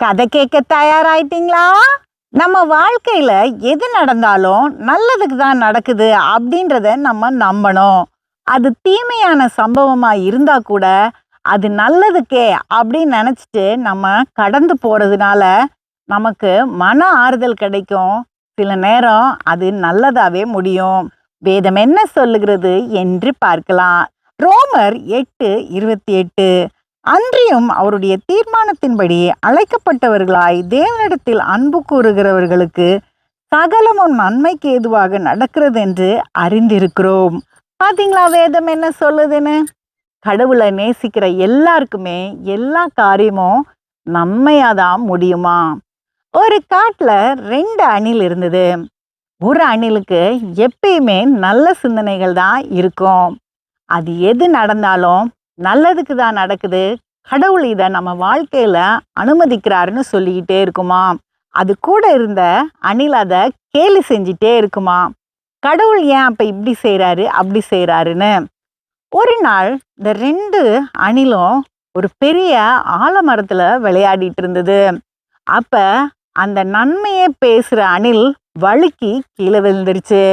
கதை கேட்க தயாராயிட்டீங்களா? நம்ம வாழ்க்கையில எது நடந்தாலும் நல்லதுக்கு தான் நடக்குது அப்படின்றத நம்ம நம்பணும். அது தீமையான சம்பவமா இருந்தா கூட அது நல்லதுக்கே அப்படின்னு நினச்சிட்டு நம்ம கடந்து போறதுனால நமக்கு மன ஆறுதல் கிடைக்கும். சில நேரம் அது நல்லதாவே முடியும். வேதம் என்ன சொல்லுகிறது என்று பார்க்கலாம். ரோமர் எட்டு இருபத்தி எட்டு. அன்றியும் அவருடைய தீர்மானத்தின்படி அழைக்கப்பட்டவர்களாய் தேவனிடத்தில் அன்பு கூறுகிறவர்களுக்கு சகலமும் நன்மைக்கு ஏதுவாக நடக்கிறது என்று அறிந்திருக்கிறோம். பாத்தீங்களா வேதம் என்ன சொல்லுதுன்னு? கடவுளை நேசிக்கிற எல்லாருக்குமே எல்லா காரியமும் நன்மையாதான் முடியுமா? ஒரு காட்டில் ரெண்டு அணில் இருந்தது. ஒரு அணிலுக்கு எப்பயுமே நல்ல சிந்தனைகள் தான் இருக்கும். அது எது நடந்தாலும் நல்லதுக்கு தான் நடக்குது? கடவுள் இதை நம்ம வாழ்க்கையில அனுமதிக்கிறாருன்னு சொல்லிக்கிட்டே இருக்குமா? அது கூட இருந்த அணில் அதை கேலி செஞ்சிட்டே இருக்குமா? கடவுள் ஏன் அப்ப இப்படி செய்கிறாரு அப்படி செய்கிறாருன்னு ஒரு நாள் இந்த ரெண்டு அணிலும் ஒரு பெரிய ஆலமரத்தில் விளையாடிட்டு இருந்தது. அப்ப அந்த நன்மையை பேசுகிற அணில் வழுக்கி கீழே விழுந்துருச்சு.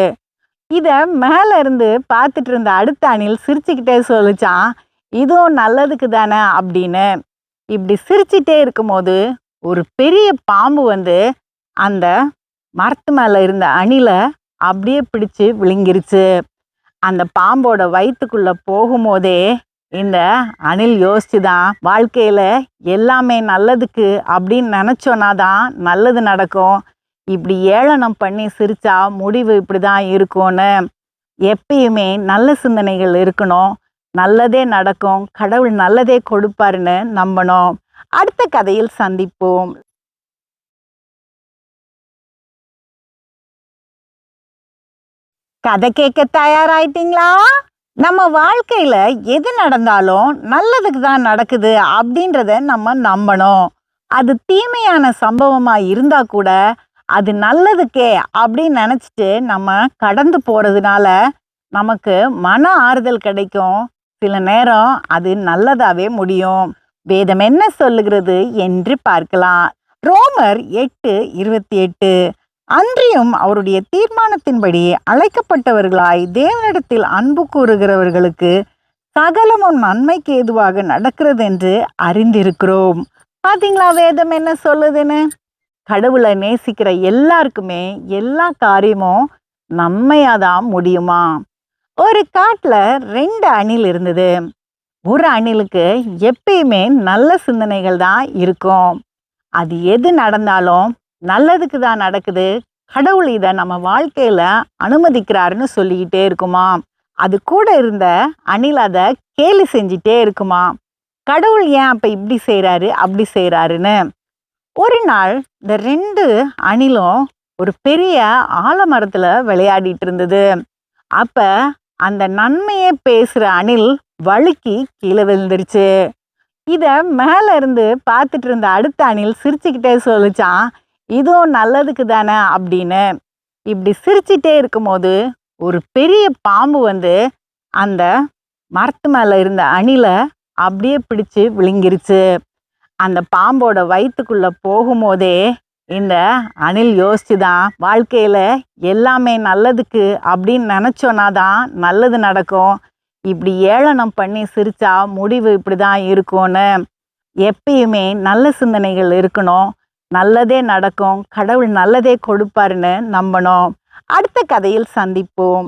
இதை மேலே இருந்து பார்த்துட்டு இருந்த அடுத்த அணில் சிரிச்சுக்கிட்டே சொல்லிச்சான் இதுவும் நல்லதுக்கு தானே அப்படின்னு இப்படி சிரிச்சிட்டே இருக்கும்போது ஒரு பெரிய பாம்பு வந்து அந்த மரத்து மேலே இருந்த அணிலை அப்படியே பிடிச்சு விழுங்கிருச்சு. அந்த பாம்போட வயிற்றுக்குள்ளே போகும்போதே இந்த அணில் யோசிச்சுதான் வாழ்க்கையில் எல்லாமே நல்லதுக்கு அப்படின்னு நினச்சோன்னா தான் நல்லது நடக்கும். இப்படி ஏளனம் பண்ணி சிரித்தா முடிவு இப்படி தான் இருக்கும்னு எப்பயுமே நல்ல சிந்தனைகள் இருக்கணும். நல்லதே நடக்கும். கடவுள் நல்லதே கொடுப்பாருன்னு நம்பணும். அடுத்த கதையில் சந்திப்போம். கதை கேட்க தயாராயிட்டீங்களா? நம்ம வாழ்க்கையில எது நடந்தாலும் நல்லதுக்கு தான் நடக்குது அப்படின்றத நம்ம நம்பணும். அது தீமையான சம்பவமா இருந்தா கூட அது நல்லதுக்கே அப்படின்னு நினச்சிட்டு நம்ம கடந்து போகிறதுனால நமக்கு மன ஆறுதல் கிடைக்கும். சில நேரம் அது நல்லதாவே முடியும். வேதம் என்ன சொல்லுகிறது என்று பார்க்கலாம். ரோமர் எட்டு இருபத்தி எட்டு. அன்றியும் அவருடைய தீர்மானத்தின்படி அழைக்கப்பட்டவர்களாய் தேவனிடத்தில் அன்பு கூறுகிறவர்களுக்கு சகலமும் நன்மைக்கு ஏதுவாக நடக்கிறது என்று அறிந்திருக்கிறோம். பாத்தீங்களா வேதம் என்ன சொல்லுதுன்னு? கடவுளை நேசிக்கிற எல்லாருக்குமே எல்லா காரியமும் நன்மையாதான் முடியுமா? ஒரு காட்டில் ரெண்டு அணில் இருந்தது. ஒரு அணிலுக்கு எப்பயுமே நல்ல சிந்தனைகள் தான் இருக்கும். அது எது நடந்தாலும் நல்லதுக்கு தான் நடக்குது. கடவுள் இதை நம்ம வாழ்க்கையில் அனுமதிக்கிறாருன்னு சொல்லிக்கிட்டே இருக்குமா? அது கூட இருந்த அணில் அதை கேலி செஞ்சிட்டே இருக்குமா? கடவுள் ஏன் அப்போ இப்படி செய்கிறாரு அப்படி செய்கிறாருன்னு ஒரு நாள் இந்த ரெண்டு அணிலும் ஒரு பெரிய ஆலமரத்தில் விளையாடிட்டு இருந்தது. அப்போ அந்த நன்மையை பேசுகிற அணில் வழுக்கி கீழே விழுந்துருச்சு. இதை மேலே இருந்து பார்த்துட்டு இருந்த அடுத்த அணில் சிரிச்சுக்கிட்டே சொல்லிச்சான் இதுவும் நல்லதுக்கு தானே? அப்படின்னு. இப்படி சிரிச்சிட்டே இருக்கும்போது ஒரு பெரிய பாம்பு வந்து அந்த மரத்து மேலே இருந்த அணிலை அப்படியே பிடிச்சு விழுங்கிருச்சு. அந்த பாம்போட வயிற்றுக்குள்ளே போகும்போதே இந்த அணில் யோசிச்சுதான் வாழ்க்கையில் எல்லாமே நல்லதுக்கு அப்படின்னு நினச்சோன்னா தான் நல்லது நடக்கும். இப்படி ஏளனம் பண்ணி சிரித்தா முடிவு இப்படி தான் இருக்கும்னு எப்பயுமே நல்ல சிந்தனைகள் இருக்கணும். நல்லதே நடக்கும். கடவுள் நல்லதே கொடுப்பாருன்னு நம்பணும். அடுத்த கதையில் சந்திப்போம்.